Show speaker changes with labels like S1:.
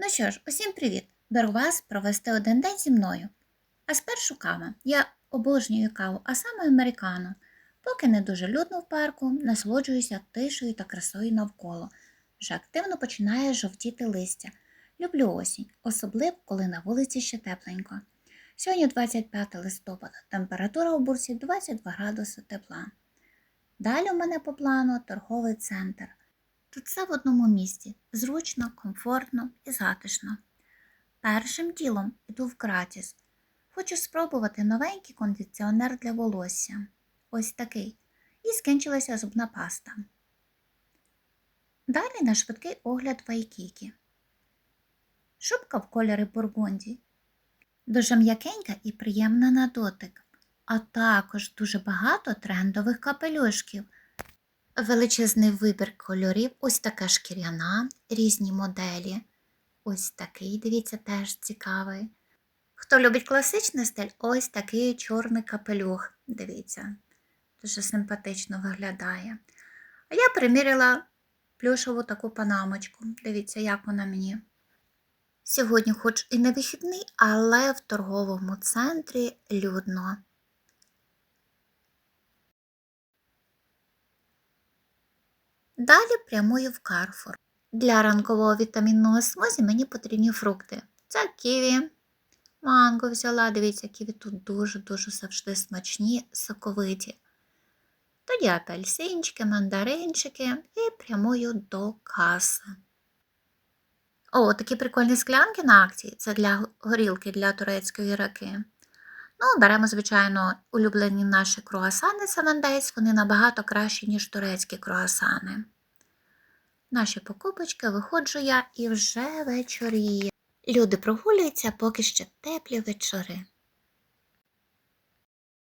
S1: Ну що ж, усім привіт! Беру вас провести один день зі мною. А спершу кава. Я обожнюю каву, а саме американо. Поки не дуже людно в парку, насолоджуюся тишею та красою навколо. Вже активно починає жовтіти листя. Люблю осінь, особливо коли на вулиці ще тепленько. Сьогодні 25 листопада, температура у бурсі 22 градуси тепла. Далі у мене по плану торговий центр. Тут все в одному місці зручно, комфортно і затишно. Першим ділом йду в Гратіс. Хочу спробувати новенький кондиціонер для волосся. Ось такий. І скінчилася зубна паста. Далі на швидкий огляд Вайкікі. Шубка в кольорі бургунді. Дуже м'якенька і приємна на дотик. А також дуже багато трендових капелюшків. Величезний вибір кольорів, ось така шкіряна, різні моделі. Ось такий, дивіться, теж цікавий. Хто любить класичний стиль, ось такий чорний капелюх. Дивіться, дуже симпатично виглядає. А я приміряла плюшову таку панамочку. Дивіться, як вона мені. Сьогодні, хоч і не вихідний, але в торговому центрі людно. Далі прямую в Карфур. Для ранкового вітамінного смузі мені потрібні фрукти. Це ківі. Манго взяла, дивіться, ківі тут дуже-дуже завжди смачні, соковиті. Тоді апельсинчики, мандаринчики і прямую до каси. О, такі прикольні склянки на акції. Це для горілки для турецької раки. Ну, беремо, звичайно, улюблені наші круасани Савандейс, вони набагато кращі, ніж турецькі круасани. Наші покупочки виходжу я і вже вечоріє. Люди прогулюються поки ще теплі вечори.